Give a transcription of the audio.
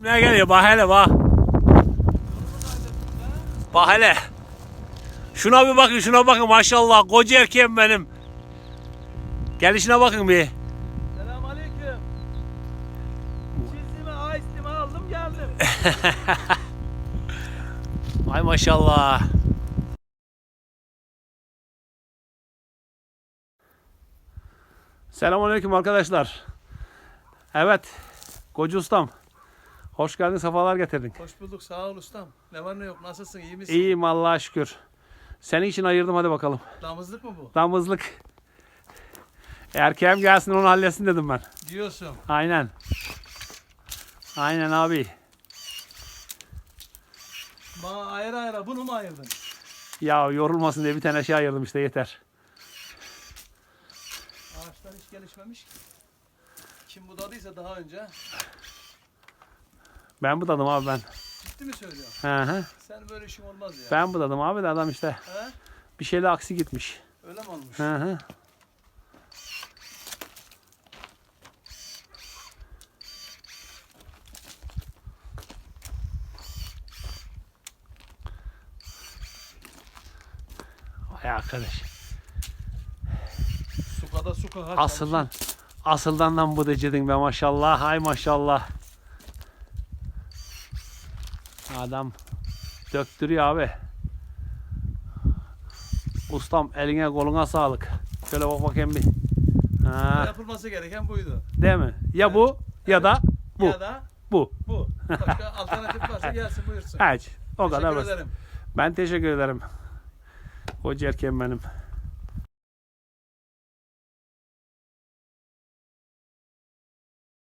Ne geliyor bak hele bak. Bak hele. Şuna bir bakın şuna bakın maşallah koca erkeğim benim. Gelişine bakın bir. Selamünaleyküm. Çizimi, aistimi aldım geldim. Ay maşallah. Selamünaleyküm arkadaşlar. Evet, Koca Ustam. Hoş geldin, sefalar getirdin. Hoş bulduk sağ ol ustam. Ne var ne yok nasılsın iyi misin? İyiyim Allah'a şükür. Senin için ayırdım hadi bakalım. Damızlık mı bu? Damızlık. Erkeğim gelsin onu halletsin dedim ben. Diyorsun. Aynen. Aynen abi. Bana ayrı ayrı bunu mu ayırdın? Ya yorulmasın diye bir tane şey ayırdım işte yeter. Ağaçlar hiç gelişmemiş ki. Kim budadıysa daha önce Ben budadım abi ben. ciddi mi söylüyor? Hı hı. Sen böyle işin olmaz ya. Ben budadım abi de adam işte He? bir şeyle aksi gitmiş. Öyle mi olmuş? Hı hı. Vay arkadaş. Sukada suka Asıldan. Asıldan bu decedin be maşallah. Hay maşallah. Adam döktürüyor abi. Ustam eline koluna sağlık. Şöyle bak bakayım bir. Ha, Yapılması gereken buydu. değil mi? Ya bu ya da bu. Ya da Bu. bu. Başka alternatif varsa gelsin buyursun. Hiç. O kadar Teşekkür basit. ederim. Ben teşekkür ederim. Koca erkeğim benim.